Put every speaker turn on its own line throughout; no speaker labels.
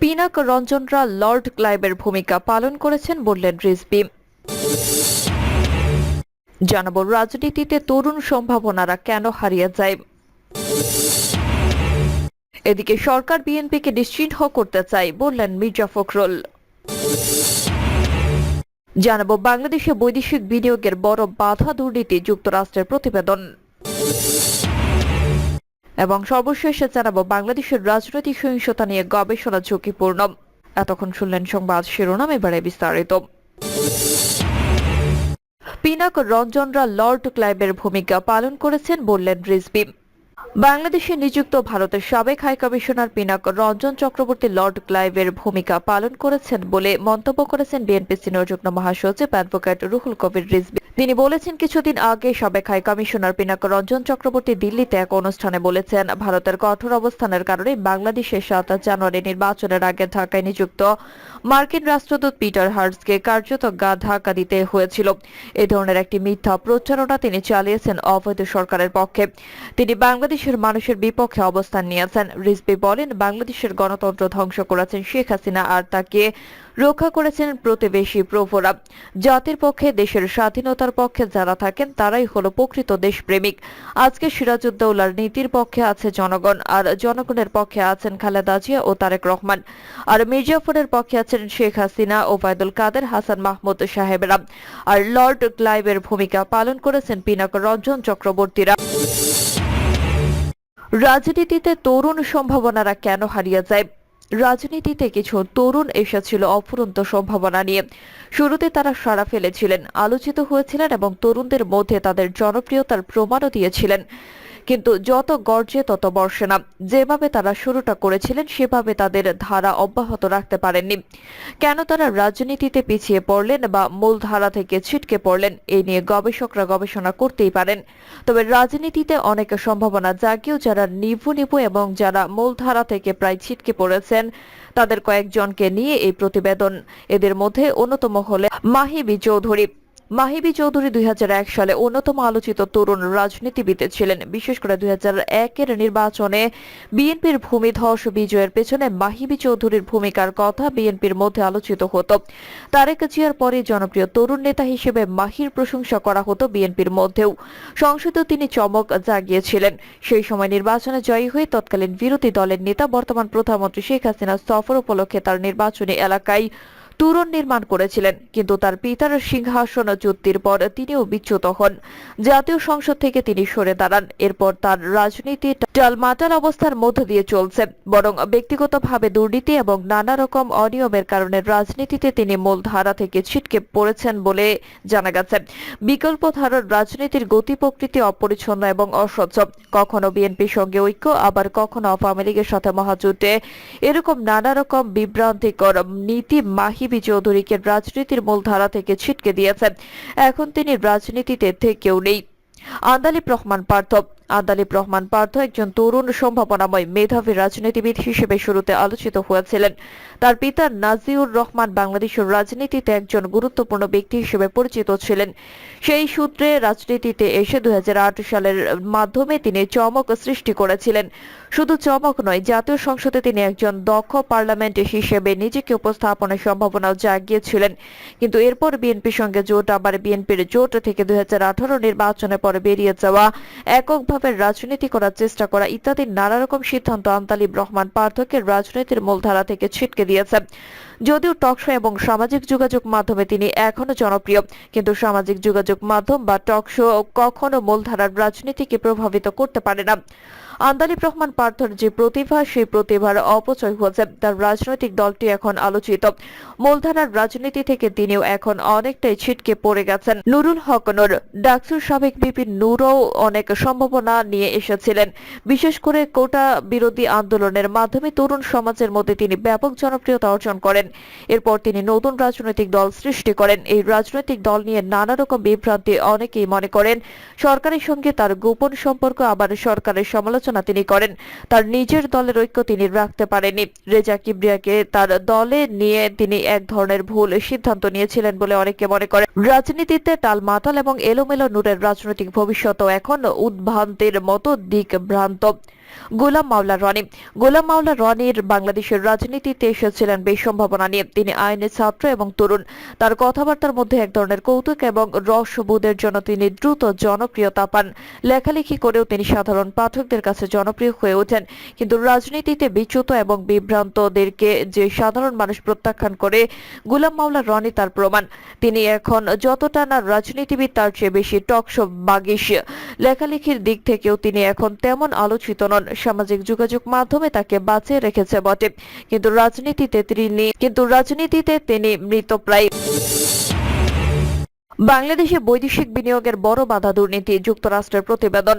Pinak রঞ্জনরা Lord ক্লাইবের ভূমিকা পালন করেছেন বললেন রিজবি। জানাব, রাজনীতিতে তরুণ সম্ভাবনারা কেন হারিয়ে যায়? এদিকে সরকার বিএনপিকে নিশ্চিহ্ন করতে চায় বললেন মির্জা ফখরুল। জানাব, বাংলাদেশে বৈদেশিক বিনিয়োগের বড় বাধা দুর্নীতি যুক্তরাষ্ট্রের প্রতিবেদন। এবং সর্বশেষে জানাব, বাংলাদেশের রাজনৈতিক সহিংসতা নিয়ে গবেষণা ঝুঁকিপূর্ণ। এতক্ষণ শুনলেন সংবাদ শিরোনাম, এবারে বিস্তারিত। পিনাক রঞ্জনরা লর্ড ক্লাইবের ভূমিকা পালন করেছেন বললেন রিজবি বাংলাদেশে নিযুক্ত ভারতের সাবেক high commissioner Pinak Ranjan Chakraborty lord ক্লাইভের ভূমিকা পালন করেছেন বলে মন্তব্য করেছেন বিএনপি সিনিয়র যুগ্ম মহাসচিব অ্যাডভোকেট রুহুল কবির রিজবি তিনি বলেছেন, কিছুদিন আগে সাবেক কমিশনার পিনাক রঞ্জন চক্রবর্তী দিল্লিতে এক অনুষ্ঠানে বলেছেন, ভারতের কঠোর অবস্থানের কারণে বাংলাদেশের সাত জানুয়ারি নির্বাচনের আগে ঢাকায় নিযুক্ত মার্কিন রাষ্ট্রদূত পিটার হার্টসকে কার্যত গা ধাক্কা দিতে হয়েছিল। এ ধরনের একটি মিথ্যা প্রচারণা তিনি চালিয়েছেন অবৈধ সরকারের পক্ষে। তিনি বাংলাদেশের মানুষের বিপক্ষে অবস্থান নিয়েছেন। রিজবি বলেন, বাংলাদেশের গণতন্ত্র ধ্বংস করেছেন শেখ হাসিনা আর তাকে রক্ষা করেছেন প্রতিবেশী প্রভুরা। জাতির পক্ষে, দেশের স্বাধীনতার পক্ষে যারা থাকেন, তারাই হলো প্রকৃত দেশপ্রেমিক। আজকে সিরাজউদ্দৌলার নীতির পক্ষে আছে জনগণ, আর জনগণের পক্ষে আছেন খালেদা জিয়া ও তারেক রহমান। আর মির্জাফরের পক্ষে আছেন শেখ হাসিনা ও ওবায়দুল কাদের, হাসান মাহমুদ সাহেবরা। আর লর্ড ক্লাইভের ভূমিকা পালন করেছেন পিনাক রঞ্জন চক্রবর্তীরা। রাজনীতিতে তরুণ সম্ভাবনারা কেন হারিয়ে যায়? রাজনীতিতে কিছু তরুণ এসেছিল অফুরন্ত সম্ভাবনা নিয়ে। শুরুতে তারা সাড়া ফেলেছিলেন, আলোচিত হয়েছিলেন এবং তরুণদের মধ্যে তাদের জনপ্রিয়তার প্রমাণও দিয়েছিলেন। কিন্তু যত গর্জে তত বর্ষে না। যেভাবে তারা শুরুটা করেছিলেন, সেভাবে তাদের ধারা অব্যাহত রাখতে পারেননি। কেন তারা রাজনীতিতে পিছিয়ে পড়লেন বা মূল ধারা থেকে ছিটকে পড়লেন এই নিয়ে গবেষকরা গবেষণা করতেই পারেন। তবে রাজনীতিতে অনেক সম্ভাবনা জাগিয়েও যারা নিভু নিভু এবং যারা মূলধারা থেকে প্রায় ছিটকে পড়েছেন, তাদের কয়েকজনকে নিয়ে এই প্রতিবেদন। এদের মধ্যে অন্যতম হলে মাহিবি চৌধুরী। মাহিবি চৌধুরী দুই সালে অন্যতম আলোচিত তরুণ রাজনীতিবিদ ছিলেন। বিশেষ করে দুই এর নির্বাচনে বিএনপির ভূমিধস বিজয়ের পেছনে মাহিবি চৌধুরীর ভূমিকার কথা বিএনপির মধ্যে আলোচিত হতো। তারেক জিয়ার পরে জনপ্রিয় তরুণ নেতা হিসেবে মাহির প্রশংসা করা হতো বিএনপির মধ্যেও। সংসদেও তিনি চমক জাগিয়েছিলেন। সেই সময় নির্বাচনে জয়ী হয়ে তৎকালীন বিরোধী দলের নেতা বর্তমান প্রধানমন্ত্রী শেখ হাসিনা সফর উপলক্ষে তার নির্বাচনী এলাকায় তুরন নির্মাণ করেছিলেন, কিন্তু তার পিতার সিংহাসন চুক্তির পর তিনিও বিচ্যুত হন। জাতীয় সংসদ থেকে তিনি সরে দাঁড়ান, এরপর তার রাজনীতি টালমাটাল অবস্থার মধ্য দিয়ে চলছে। বরং ব্যক্তিগতভাবে দুর্নীতি এবং নানা রকম অনিয়মের কারণে রাজনীতিতে তিনি মূল ধারা থেকে ছিটকে পড়েছেন বলে জানা গেছে। বিকল্প ধারার রাজনীতির গতি প্রকৃতি অপরিচ্ছন্ন এবং অস্বচ্ছ কখনো বিএনপির সঙ্গে ঐক্য, আবার কখনো আওয়ামী লীগের সাথে মহাজোটে এরকম নানা রকম বিভ্রান্তিকর নীতি মাহিবি চৌধুরীকে রাজনীতির মূলধারা থেকে ছিটকে দিয়েছেন এখন তিনি রাজনীতিতে থেকেও নেই। আন্দালিব রহমান, পার্থ। আন্দালিব রহমান পার্থ একজন তরুণ সম্ভাবনাময় মেধাবী রাজনীতিবিদ হিসেবে শুরুতে আলোচিত হয়েছিলেন। তার পিতা নাজিউর রহমান বাংলাদেশের রাজনীতিতে একজন গুরুত্বপূর্ণ ব্যক্তি হিসেবে পরিচিত ছিলেন। সেই সূত্রে রাজনীতিতে এসে দুই সালের মাধ্যমে তিনি চমক সৃষ্টি করেছিলেন। শুধু চমক নয়, জাতীয় সংসদে তিনি একজন দক্ষ পার্লামেন্ট হিসেবে নিজেকে উপস্থাপনের সম্ভাবনাও জাগিয়েছিলেন। কিন্তু এরপর বিএনপির সঙ্গে জোট, আবার বিএনপির জোট থেকে দুই নির্বাচনের পরে বেরিয়ে যাওয়া, এককভাবে রাজনীতি করার চেষ্টা করা ইত্যাদি নানা রকম সিদ্ধান্ত আন্তালিব রহমান পার্থকে রাজনীতির মূলধারা থেকে ছিটকে দিয়েছে। যদিও টকশো এবং সামাজিক যোগাযোগ মাধ্যমে তিনি এখনও জনপ্রিয়, কিন্তু সামাজিক যোগাযোগ মাধ্যম বা টকশো কখনো মূলধারার রাজনীতিকে প্রভাবিত করতে পারে না। আন্দালিব রহমান পার্থর যে প্রতিভা, সেই প্রতিভার অপচয় হয়েছে। তার রাজনৈতিক দলটি এখন আলোচিত। মূলধারার রাজনীতি থেকে তিনিও এখন অনেকটাই ছিটকে পড়ে গেছেন। নুরুল হক নূর ডাকসুর সাবেক বিপি নূরও অনেক সম্ভাবনা নিয়ে এসেছিলেন। বিশেষ করে কোটা বিরোধী আন্দোলনের মাধ্যমে তরুণ সমাজের মধ্যে তিনি ব্যাপক জনপ্রিয়তা অর্জন করেন। এরপর তিনি নতুন রাজনৈতিক দল সৃষ্টি করেন। এই রাজনৈতিক দল নিয়ে নানা রকম বিভ্রান্তি অনেকেই মনে করেন। সরকারের সঙ্গে তার গোপন সম্পর্ক আবার সরকারের সমালোচনা তিনি করেন। তার নিজের দলের ঐক্য তিনি রাখতে পারেননি। রেজা কিবরিয়াকে তার দলে নিয়ে তিনি এক ধরনের ভুল সিদ্ধান্ত নিয়েছিলেন বলে অনেকে মনে করেন। রাজনীতিতে টালমাটাল এবং এলোমেলো নূরের রাজনৈতিক ভবিষ্যৎও এখন উদ্ভ্রান্তের মতো দিক ভ্রান্ত গোলাম মাওলা রনি। গোলাম মাওলা রনির বাংলাদেশের রাজনীতিতে এসেছিলেন বেশ সম্ভাবনা নিয়ে। তিনি আইনের ছাত্র এবং তরুণ। তার কথাবার্তার মধ্যে এক ধরনের কৌতুক এবং রসবোধের জন্য তিনি দ্রুত জনপ্রিয়তা পান। লেখালেখি করেও তিনি সাধারণ পাঠকদের কাছে জনপ্রিয় হয়ে ওঠেন। কিন্তু রাজনীতিতে বিচ্যুত এবং বিভ্রান্তদেরকে যে সাধারণ মানুষ প্রত্যাখ্যান করে, গুলাম মাওলা রনি তার প্রমাণ। তিনি এখন যতটা না রাজনীতিবিদ, তার চেয়ে বেশি টকশো বাগিস লেখালেখির দিক থেকেও তিনি এখন তেমন আলোচিত নন। সামাজিক যোগাযোগ মাধ্যমে তাকে বাঁচিয়ে রেখেছে বটে। কিন্তু রাজনীতিতে তিনি কিন্তু রাজনীতিতে তিনি মৃতপ্রায় বাংলাদেশে বৈদেশিক বিনিয়োগের বড় বাধা দুর্নীতি, যুক্তরাষ্ট্রের প্রতিবেদন।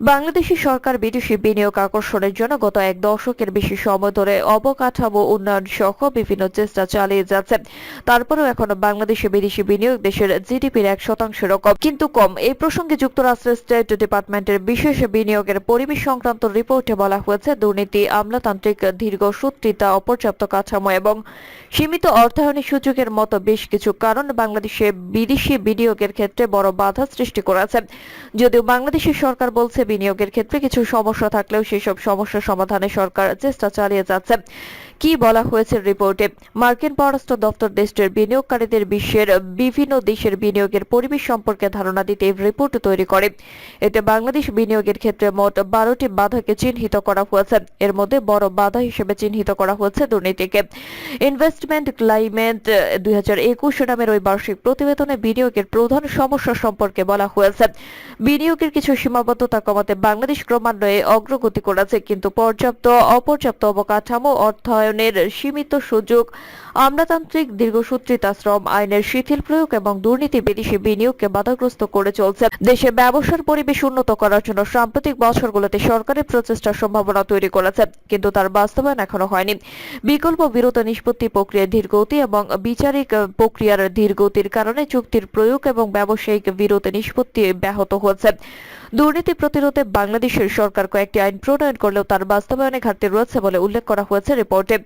বাংলাদেশি সরকার বিদেশি বিনিয়োগ আকর্ষণের জন্য গত এক দশকের বেশি সময় ধরে অবকাঠামো উন্নয়ন সহ বিভিন্ন চেষ্টা চালিয়ে যাচ্ছে। তারপরেও এখনও বাংলাদেশে বিদেশি বিনিয়োগ দেশের জিডিপির এক শতাংশেরও কম কিন্তু কম, এই প্রসঙ্গে যুক্তরাষ্ট্রের স্টেট ডিপার্টমেন্টের বিশেষ বিনিয়োগের পরিবেশ সংক্রান্ত রিপোর্টে বলা হয়েছে, দুর্নীতি, আমলাতান্ত্রিক, দীর্ঘ দীর্ঘসূত্রিতা অপর্যাপ্ত কাঠামো এবং সীমিত অর্থায়নের সুযোগের মতো বেশ কিছু কারণ বাংলাদেশে বিদেশি বিনিয়োগের ক্ষেত্রে বড় বাধা সৃষ্টি করেছে। যদিও বাংলাদেশের সরকার বলছে বিনিয়োগের ক্ষেত্রে কিছু সমস্যা থাকলেও সেসব সমস্যা সমাধানে সরকার চেষ্টা চালিয়ে যাচ্ছে। কি বলা হয়েছে রিপোর্টে? মার্কিন পররাষ্ট্র দপ্তর দেশটির বিনিয়োগকারীদের বিশ্বের বিভিন্ন দেশের বিনিয়োগের পরিবেশ সম্পর্কে ধারণা দিতে রিপোর্ট তৈরি করে। এতে বাংলাদেশ বিনিয়োগের ক্ষেত্রে মোট বারোটি বাধাকে চিহ্নিত করা হয়েছে। এর মধ্যে বড় বাধা হিসেবে চিহ্নিত করা হয়েছে দুর্নীতিকে। ইনভেস্টমেন্ট ক্লাইমেট দুই নামের ওই বার্ষিক প্রতিবেদনে বিনিয়োগের প্রধান সমস্যা সম্পর্কে বলা হয়েছে। বিনিয়োগের কিছু সীমাবদ্ধতা কমাতে বাংলাদেশ ক্রমান্বয়ে অগ্রগতি করেছে, কিন্তু পর্যাপ্ত অপর্যাপ্ত অবকাঠামো অর্থায়নের সীমিত সুযোগ, আমলাতান্ত্রিক দীর্ঘসূত্রিতা শ্রম, আইনের শিথিল প্রয়োগ এবং দুর্নীতি বিদেশি বিনিয়োগকে বাধাগ্রস্ত করে চলছে। দেশে ব্যবসার পরিবেশ উন্নত করার জন্য সাম্প্রতিক বছরগুলোতে সরকারের প্রচেষ্টার সম্ভাবনা তৈরি করেছে, কিন্তু তার বাস্তবায়ন এখনও হয়নি। বিকল্প বিরত নিষ্পত্তি প্রক্রিয়ার ধীরগতি এবং বিচারিক প্রক্রিয়ার ধীরগতির কারণে চুক্তির প্রয়োগ এবং ব্যবসায়িক বিরত নিষ্পত্তি ব্যাহত হচ্ছে দুর্নীতি প্রতিরোধে বাংলাদেশের সরকার কয়েকটি আইন প্রণয়ন করলেও তার বাস্তবায়নে ঘাটতি রয়েছে বলে উল্লেখ করা হয়েছে রিপোর্টে।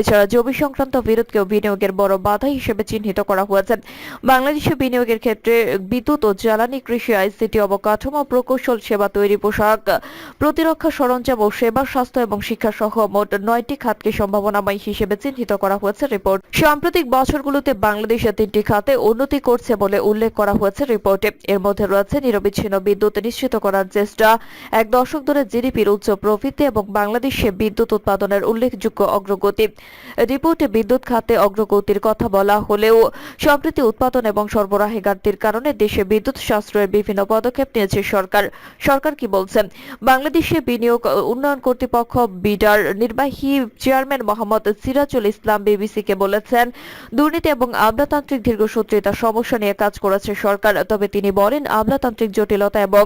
এছাড়া জমি সংক্রান্ত বিরোধকেও বিনিয়োগের বড় বাধা হিসেবে চিহ্নিত করা হয়েছে। বাংলাদেশে বিনিয়োগের ক্ষেত্রে বিদ্যুৎ ও জ্বালানি কৃষি, আইসিটি অবকাঠামো, প্রকৌশল, সেবা তৈরি পোশাক, প্রতিরক্ষা সরঞ্জাম ও সেবা, স্বাস্থ্য এবং শিক্ষা সহ মোট নয়টি খাতকে সম্ভাবনাময় হিসেবে চিহ্নিত করা হয়েছে রিপোর্ট। সাম্প্রতিক বছরগুলোতে বাংলাদেশে তিনটি খাতে উন্নতি করছে বলে উল্লেখ করা হয়েছে রিপোর্টে। এর মধ্যে রয়েছে নিরবিচ্ছিন্ন বিদ্যুৎ নিশ্চিত করার চেষ্টা। এক দশক ধরে জিডিপির উচ্চ প্রবৃদ্ধি এবং বাংলাদেশে বিদ্যুৎ উৎপাদনের উল্লেখযোগ্য অগ্রগতি। রিপোর্টে বিদ্যুৎ খাতে অগ্রগতির কথা বলা হলেও সম্প্রতি উৎপাদন এবং সরবরাহে ঘাটতির কারণে দেশে বিদ্যুৎ সাশ্রয়ের বিভিন্ন পদক্ষেপ নিয়েছে সরকার। সরকার কি বলছেন? বাংলাদেশে বিনিয়োগ উন্নয়ন কর্তৃপক্ষ, বিডার নির্বাহী চেয়ারম্যান মোহাম্মদ সিরাজুল ইসলাম বিবিসিকে বলেছেন, দুর্নীতি এবং আমলাতান্ত্রিক দীর্ঘসূত্রিতা সমস্যা নিয়ে কাজ করেছে সরকার। তবে তিনি বলেন আমলাতান্ত্রিক জটিলতা এবং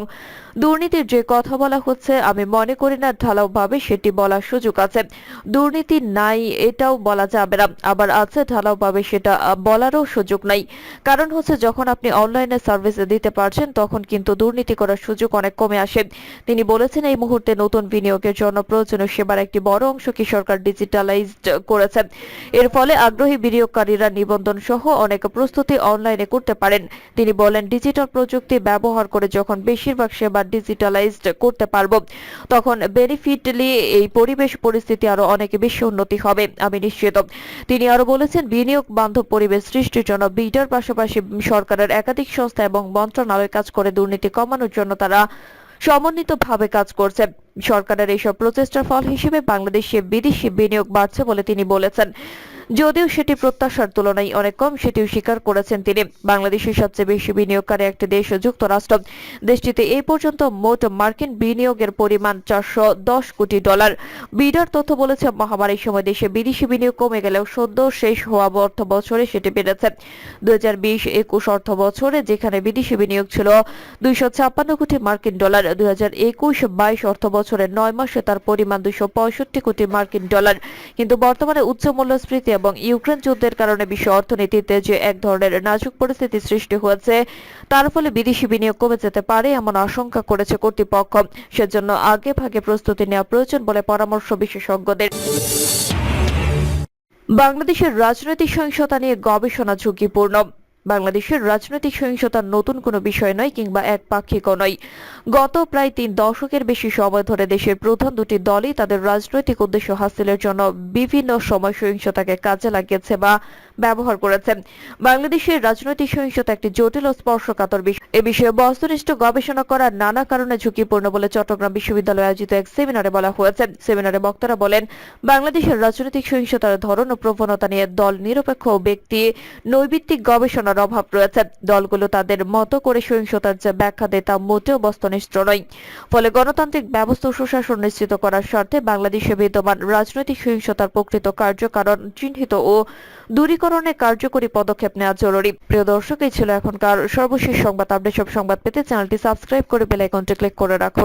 দুর্নীতির যে কথা বলা হচ্ছে, আমি মনে করি না ঢালাওভাবে সেটি বলার সুযোগ আছে। দুর্নীতি নাই, এটাও বলা যাবে না। আবার আছে ঢালাওভাবে সেটা বলারও সুযোগ নাই। কারণ হচ্ছে যখন আপনি অনলাইনে সার্ভিস দিতে পারছেন, তখন কিন্তু দুর্নীতি করার সুযোগ অনেক কমে আসে। তিনি বলেছেন, এই মুহূর্তে নতুন বিনিয়োগের জন্য প্রয়োজনীয় সেবার একটি বড় অংশ কি সরকার ডিজিটালাইজড করেছে। এর ফলে আগ্রহী বিনিয়োগকারীরা নিবন্ধন সহ অনেক প্রস্তুতি অনলাইনে করতে পারেন। তিনি বলেন, ডিজিটাল প্রযুক্তি ব্যবহার করে যখন বেশিরভাগ সেবা ডিজিটালাইজড করতে পারব। তখন বেনিফিটলি এই পরিবেশ পরিস্থিতি আরও অনেক বেশি উন্নতি হবে, আমি নিশ্চিত। তিনি আরও বলেছেন, বিনিয়োগ বান্ধব পরিবেশ সৃষ্টির জন্য বিটার পাশাপাশি সরকারের একাধিক সংস্থা এবং মন্ত্রণালয় কাজ করে দুর্নীতি কমানোর জন্য তারা সমন্বিতভাবে কাজ করছে। সরকারের এইসব প্রচেষ্টার ফল হিসেবে বাংলাদেশে বিদেশি বিনিয়োগ বাড়ছে বলে তিনি বলেছেন। যদিও সেটি প্রত্যাশার তুলনায় অনেক কম, সেটিও স্বীকার করেছেন তিনি। বাংলাদেশের সবচেয়ে বেশি বিনিয়োগকারী একটি দেশ যুক্তরাষ্ট্র। দেশটিতে এই পর্যন্ত মোট মার্কিন বিনিয়োগের পরিমাণ চারশো দশ কোটি ডলার। বিডার তথ্য বলেছে, মহামারীর সময় দেশে বিদেশি বিনিয়োগ কমে গেলেও সদ্য শেষ হওয়া অর্থ বছরে সেটি বেড়েছে। দুই হাজার বিশ একুশ অর্থ বছরে যেখানে বিদেশি বিনিয়োগ ছিল দুইশো ছাপ্পান্ন কোটি মার্কিন ডলার, দুই হাজার একুশ বাইশ অর্থ বছরের নয় মাসে তার পরিমাণ পঁয়ষট্টি কোটি মার্কিন ডলার। কিন্তু বর্তমানে উচ্চ মূল্যস্ফীতি এবং ইউক্রেন যুদ্ধের কারণে বিশ্ব অর্থনীতিতে যে এক ধরনের নাজুক পরিস্থিতি সৃষ্টি হয়েছে, তার ফলে বিদেশি বিনিয়োগ কমে যেতে পারে এমন আশঙ্কা করেছে কর্তৃপক্ষ। সেজন্য আগে ভাগে প্রস্তুতি নেওয়া প্রয়োজন বলে পরামর্শ বিশেষজ্ঞদের। বাংলাদেশের রাজনৈতিক সহিংসতা নিয়ে গবেষণা ঝুঁকিপূর্ণ। বাংলাদেশের রাজনৈতিক সহিংসতা নতুন কোনো বিষয় নয় কিংবা একপাক্ষিকও নয়। গত প্রায় তিন দশকের বেশি সময় ধরে দেশের প্রধান দুটি দলই তাদের রাজনৈতিক উদ্দেশ্য হাসিলের জন্য বিভিন্ন সময় সহিংসতাকে কাজে লাগিয়েছে বা ব্যবহার করেছে। বাংলাদেশের রাজনৈতিক সহিংসতা একটি জটিল ও স্পর্শকাতর বিষয়। এ বিষয়ে বস্তুনিষ্ঠ গবেষণা করা নানা কারণে ঝুঁকিপূর্ণ বলে চট্টগ্রাম বিশ্ববিদ্যালয়ে আয়োজিত এক সেমিনারে বলা হয়েছে। সেমিনারে বক্তারা বলেন, বাংলাদেশের রাজনৈতিক সহিংসতার ধরন ও প্রবণতা নিয়ে দল নিরপেক্ষ ব্যক্তি নৈবিত্তিক গবেষণার অভাব রয়েছে। দলগুলো তাদের মতো করে সহিংসতার যে ব্যাখ্যা দেয় তা মোটেও বস্তুনিষ্ঠ নয়। ফলে গণতান্ত্রিক ব্যবস্থা সুশাসন নিশ্চিত করার স্বার্থে বাংলাদেশে বিদ্যমান রাজনৈতিক সহিংসতার প্রকৃত কার্যকারণ চিহ্নিত ও দূরীকরণে কার্যকরী পদক্ষেপ নেওয়া জরুরি। প্রিয় দর্শক, এই ছিল এখনকার সর্বশেষ সংবাদ। আপডেট সব সংবাদ পেতে চ্যানেলটি সাবস্ক্রাইব করে বেল আইকনটি ক্লিক করে রাখুন।